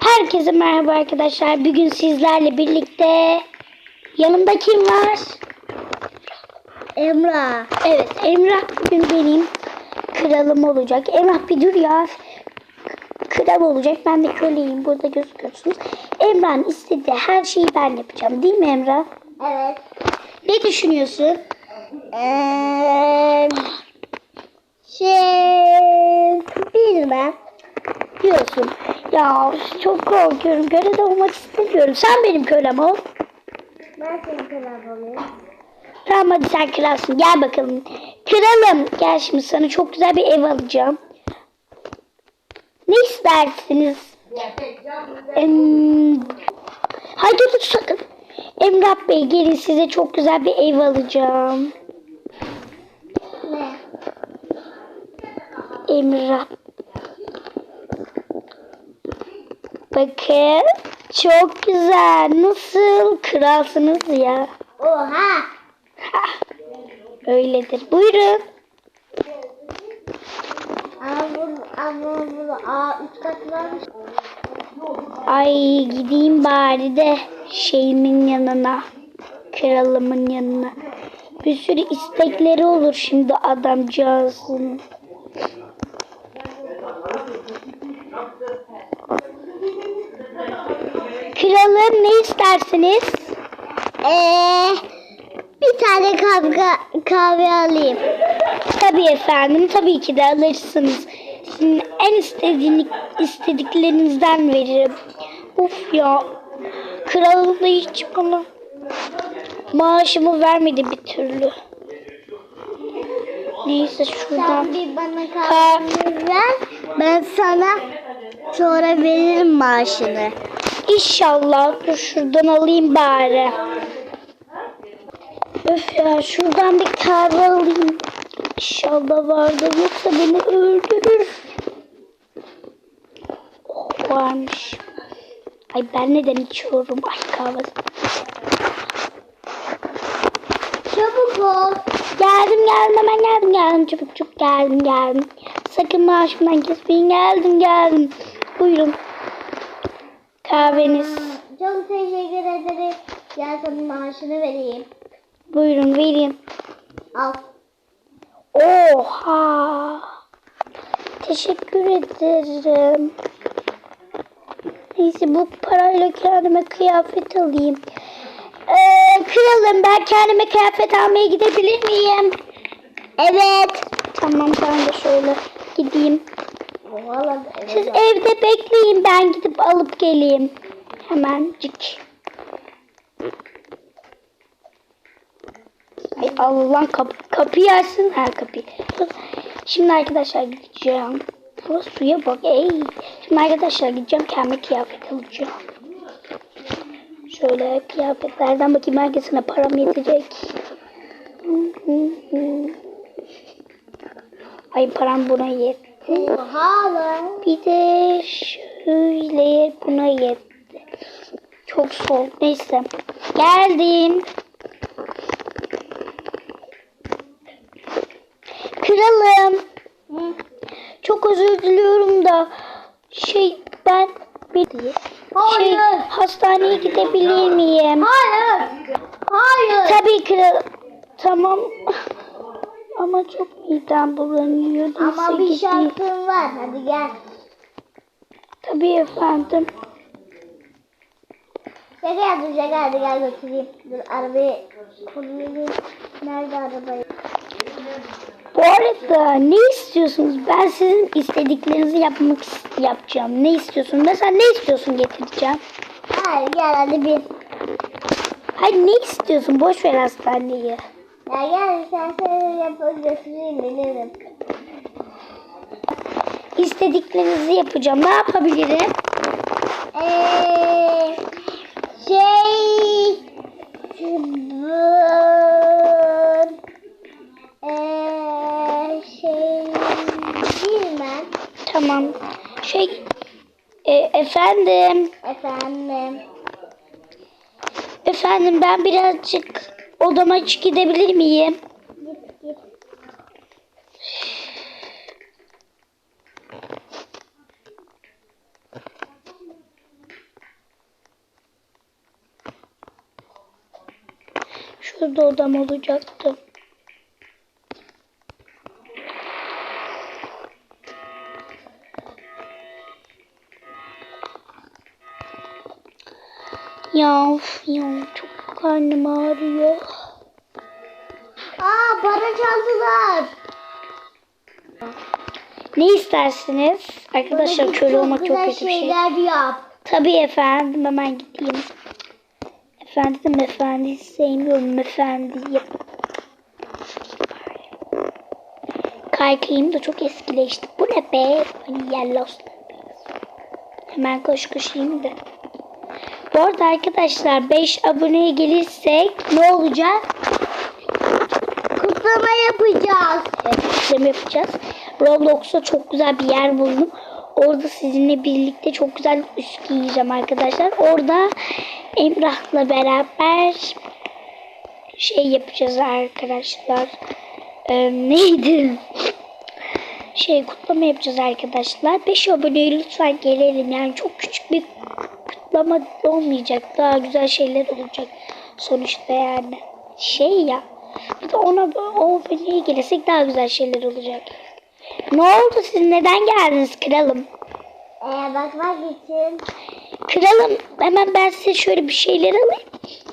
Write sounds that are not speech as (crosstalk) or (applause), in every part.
Herkese merhaba arkadaşlar. Bugün sizlerle birlikte yanımda kim var? Emrah. Evet Emrah bugün benim kralım olacak. Emrah bir dur ya. Kral olacak. Ben de köleyim. Burada gözüküyorsunuz. Emrah'ın istediği her şeyi ben yapacağım. Değil mi Emrah? Evet. Ne düşünüyorsun? Eee şey bilmem. Diyorsun. Ya çok korkuyorum. Köle de olmak istemiyorum. Sen benim kölem ol. Ben senin kral olayım. Tamam hadi sen kralsın. Gel bakalım. Kralım. Gel şimdi sana çok güzel bir ev alacağım. Ne istersiniz? Em... Haydi dur sakın. Emrah Bey gelin size çok güzel bir ev alacağım. Ne? Emrah. Bakın. Çok güzel. Nasıl? Kralsınız ya. Oha. Hah, Öyledir. Buyurun. Ay gideyim bari de şeyimin yanına. Kralımın yanına. Bir sürü istekleri olur şimdi adamcağızın. Kralım ne istersiniz? Eee bir tane kahve, kahve alayım. Tabii efendim, tabii ki de alırsınız. Sizin en istediğini, istediklerinizden veririm. Uf ya, kralım da hiç bana maaşımı vermedi bir türlü. Neyse şuradan. Sen bir bana kahve ver. Ben sana sonra veririm maaşını. İnşallah dur şuradan alayım bari. Öf ya şuradan bir kahve alayım. İnşallah vardır yoksa beni öldürür. Oh, varmış. Ay ben neden içiyorum? Ay kahve. Çabuk ol. Geldim geldim hemen geldim geldim çabuk çabuk geldim geldim. Sakın maaşımdan kesmeyin geldim geldim. Buyurun. Kahveniz. Çok teşekkür ederim. Gel sana maaşını vereyim. Buyurun verin. Al. Oha. Teşekkür ederim. Neyse bu parayla kendime kıyafet alayım. Ee, kralım ben kendime kıyafet almaya gidebilir miyim? Evet. Tamam ben de şöyle gideyim. Valla Siz evde bekleyin ben gidip alıp geleyim. Hemencik. Ay Allah kapı, kapıyı açsın. Ha kapıyı. Şimdi arkadaşlar gideceğim. Bu suya bak ey. Şimdi arkadaşlar gideceğim kendime kıyafet alacağım. Şöyle kıyafetlerden bakayım herkesine param yetecek. Ay param buna yetti. Oha lan. Bir de şöyle buna yetti. Çok soğuk. Neyse. Geldim. Kralım. Hı. Çok özür diliyorum da şey ben bir şey Hayır. hastaneye gidebilir miyim? Hayır. Hayır. Tabii kral. Tamam. Ama çok midem bulanıyor. Ama bir şartım var. Hadi gel. Tabii efendim. Şaka yaptım şaka hadi gel götüreyim. Dur arabayı koyayım. Nerede arabayı? Bu arada ne istiyorsunuz? Ben sizin istediklerinizi yapmak yapacağım. Ne istiyorsun? Mesela ne istiyorsun getireceğim? Hayır gel hadi bin. Hayır ne istiyorsun? Boş ver hastaneyi. Ya gel sen seni yapıp götüreyim bilirim. İstediklerinizi yapacağım. Ne yapabilirim? Eee şey bu- eee şey bilmem Tamam. Şey e, efendim. efendim. Efendim ben birazcık Odama hiç gidebilir miyim? Şurada odam olacaktı. Ya of ya çok karnım ağrıyor. Aa para çaldılar. Ne istersiniz? Arkadaşlar Bana kör olmak çok kötü bir şey. yap. Tabii efendim hemen gideyim. Efendim efendi sevmiyorum efendi. Kaykayım da çok eskileşti. Bu ne be? Hani yellow. Hemen koş koşayım da. Bu arada arkadaşlar 5 aboneye gelirsek ne olacak? Kutlama yapacağız. Evet, işlem yapacağız. Roblox'ta çok güzel bir yer buldum. Orada sizinle birlikte çok güzel üst giyeceğim arkadaşlar. Orada Emrah'la beraber şey yapacağız arkadaşlar. Ee, (laughs) neydi? Şey kutlama yapacağız arkadaşlar. 5 aboneye lütfen gelelim. Yani çok küçük bir kutlama olmayacak. Daha güzel şeyler olacak. Sonuçta yani. Şey ya. Bir de ona o aboneye gelirsek daha güzel şeyler olacak. Ne oldu siz neden geldiniz kralım? Ee, bakmak için. Kralım hemen ben size şöyle bir şeyler alayım.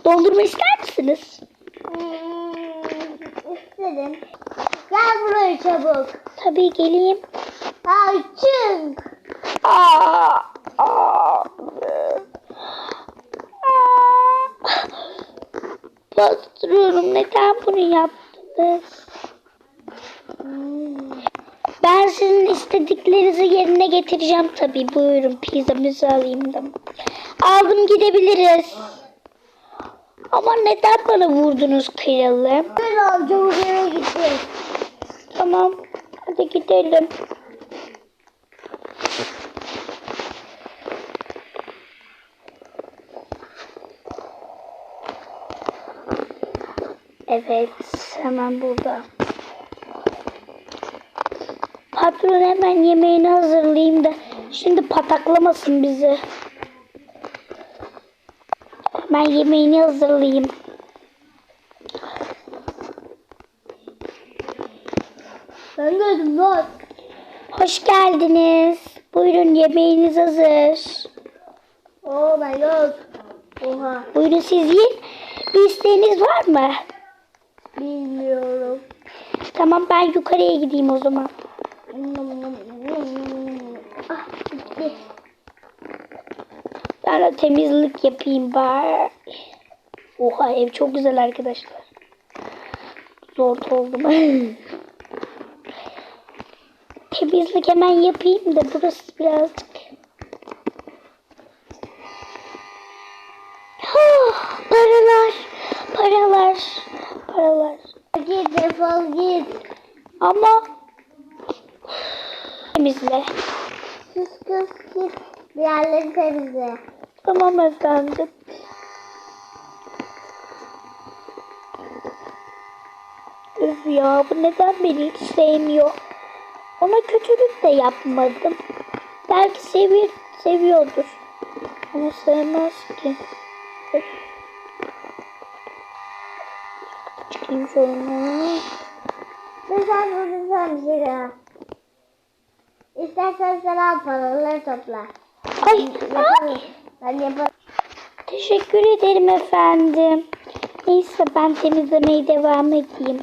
Dondurma ister misiniz? Hmm, istedim. Gel buraya çabuk. Tabii geleyim. Ha çık. Aa, aa, Patronum neden bunu yaptınız? Ben sizin istediklerinizi yerine getireceğim tabii. Buyurun pizzamızı alayım da. Aldım gidebiliriz. Ama neden bana vurdunuz kralım? Ben amca buraya gitti. Tamam. Hadi gidelim. Evet. Hemen burada. Patron hemen yemeğini hazırlayayım da şimdi pataklamasın bizi. Hemen yemeğini hazırlayayım. Ben gördüm bak. Hoş geldiniz. Buyurun yemeğiniz hazır. Oh my god. Oha. Buyurun siz yiyin. Bir isteğiniz var mı? Bilmiyorum. Tamam ben yukarıya gideyim o zaman. Ah gitti. Ben de temizlik yapayım bari. Oha ev çok güzel arkadaşlar. Zor oldum. (laughs) temizlik hemen yapayım da burası birazcık. Ah, paralar, paralar, paralar. Git defol git. Ama temizle. Sus kız git. Bir yerleri temizle. Tamam efendim. Üf ya bu neden beni hiç sevmiyor? Ona kötülük de yapmadım. Belki seviyor, seviyordur. Ama sevmez ki. Üf. Sen bir şey yap. İstersen sen al paraları topla. Ay, ay. Yaparım. Ben yaparım. Teşekkür ederim efendim. Neyse ben temizlemeye devam edeyim.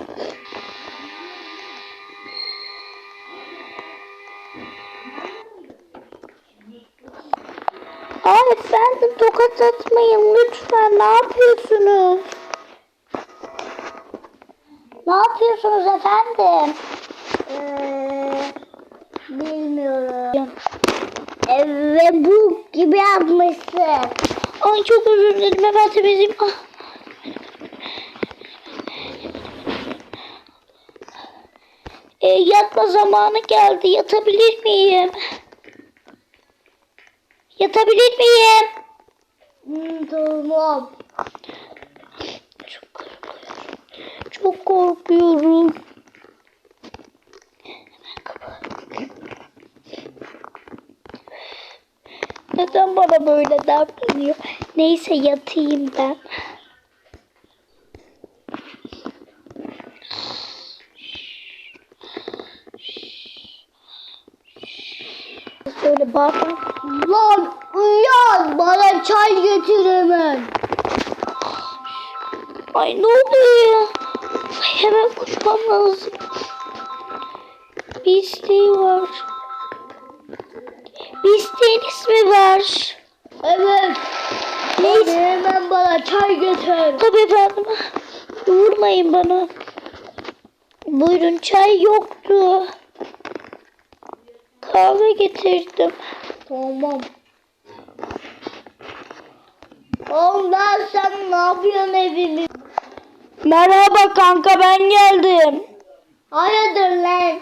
Aa efendim tokat atmayın lütfen. Ne yapıyorsunuz? Ne yapıyorsunuz efendim? Ee, bilmiyorum. Ee, ve bu gibi yapmışsın. Ay çok özür dilerim efendim. Ah. E, yatma zamanı geldi. Yatabilir miyim? Yatabilir miyim? Hmm, tamam. Çok korkuyorum. Neden bana böyle davranıyor? Neyse yatayım ben. Şöyle bazen Lan uyan bana çay getir hemen. Ay ne oluyor? Hemen koşmam lazım. Bir isteği var. Bir isteğiniz mi var? Evet. Hadi hemen bana çay getir. Tabii efendim. Vurmayın bana. Buyurun çay yoktu. Kahve getirdim. Tamam. Ondan sen ne yapıyorsun evimi? Merhaba kanka ben geldim. Hayırdır lan?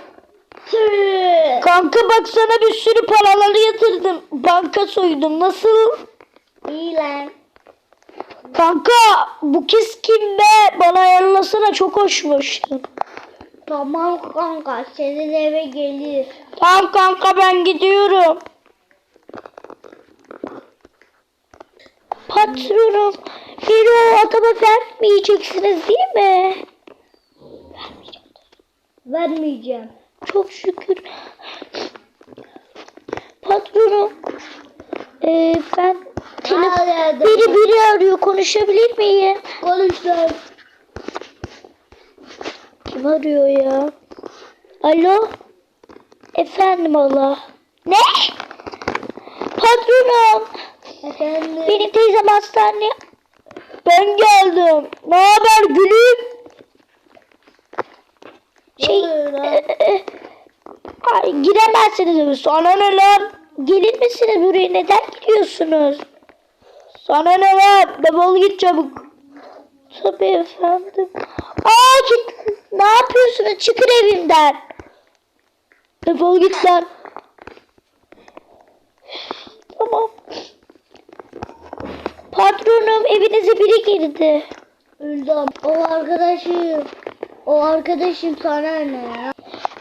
Tüh. Kanka baksana bir sürü paraları yatırdım. Banka soydum. Nasıl? İyi lan. Kanka bu kız kim be? Bana ayarlasana çok hoşmuş. Tamam kanka senin eve gelir. Tamam kanka ben gidiyorum. Patronum beni o adama vermeyeceksiniz değil mi? Vermeyeceğim. Çok şükür. Patronum ee, ben telefon biri biri arıyor konuşabilir miyim? Konuş lan. Kim arıyor ya? Alo? Efendim Allah. Ne? Patronum. Efendim. Benim teyzem hastane. Ben geldim. Ne haber gülüm? Şey, e, e, (laughs) ay, giremezsiniz. Sana ne lan? Gelir misiniz buraya? Neden gidiyorsunuz? Sana ne lan? Defol git çabuk. Tabii efendim. Aa git. Ne yapıyorsunuz? Çıkın evimden. Defol git lan. Tamam. Patronum evinize biri girdi. Öldüm. O arkadaşım. O arkadaşım sana ne ya?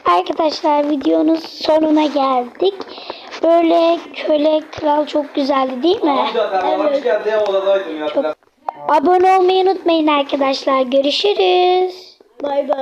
Arkadaşlar videonun sonuna geldik. Böyle köle kral çok güzeldi değil mi? Evet. ya. Abone olmayı unutmayın arkadaşlar. Görüşürüz. Bay bay.